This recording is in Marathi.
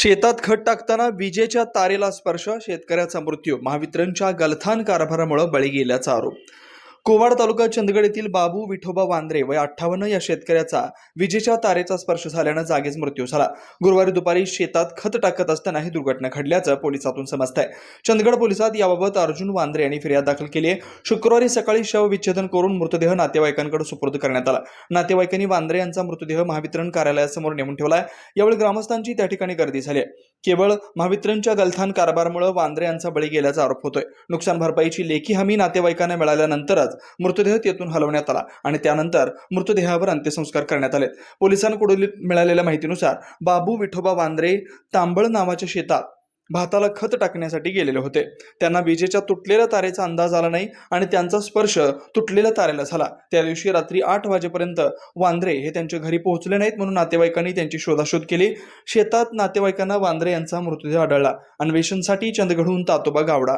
शेतात खत टाकताना विजेच्या तारेला स्पर्श शेतकऱ्याचा मृत्यू महावितरणच्या गलथान कारभारामुळे बळी गेल्याचा आरोप. कोवाड तालुका चंदगड येथील बाबू विठोबा वांद्रे वय अठ्ठावन्न या शेतकऱ्याचा विजेच्या तारेचा स्पर्श झाल्यानं जागीच मृत्यू झाला. गुरुवारी दुपारी शेतात खत टाकत असताना ही दुर्घटना घडल्याचं पोलिसातून समजत आहे चंदगड पोलिसात याबाबत अर्जुन वांद्रे यांनी फिर्याद दाखल केली आहे. शुक्रवारी सकाळी शव विच्छेदन करून मृतदेह नातेवाईकांकडे सुपूर्द करण्यात आला. नातेवाईकांनी वांद्रे यांचा मृतदेह महावितरण कार्यालयासमोर नेमून आहे यावेळी ग्रामस्थांची त्या ठिकाणी गर्दी झाली आहे. केवळ महावितरणच्या गलथान कारभारामुळे वांद्रे यांचा बळी गेल्याचा आरोप होतोय. नुकसान भरपाईची लेखी हमी नातेवाईकांना मिळाल्यानंतरच मृतदेह तेथून हलवण्यात आला आणि त्यानंतर मृतदेहावर अंत्यसंस्कार करण्यात आले पोलिसांकडून मिळालेल्या माहितीनुसार बाबू विठोबा वांद्रे तांबळ नावाच्या शेतात भाताला खत टाकण्यासाठी गेलेले होते. त्यांना विजेच्या तुटलेल्या तारेचा अंदाज आला नाही आणि त्यांचा स्पर्श तुटलेल्या तारेला झाला. त्या दिवशी रात्री आठ वाजेपर्यंत वांद्रे हे त्यांच्या घरी पोहोचले नाहीत म्हणून नातेवाईकांनी त्यांची शोधाशोध केली. शेतात नातेवाईकांना वांद्रे यांचा मृतदेह आढळला. अन्वेषणसाठी चंदगडहून तातोबा गावडा.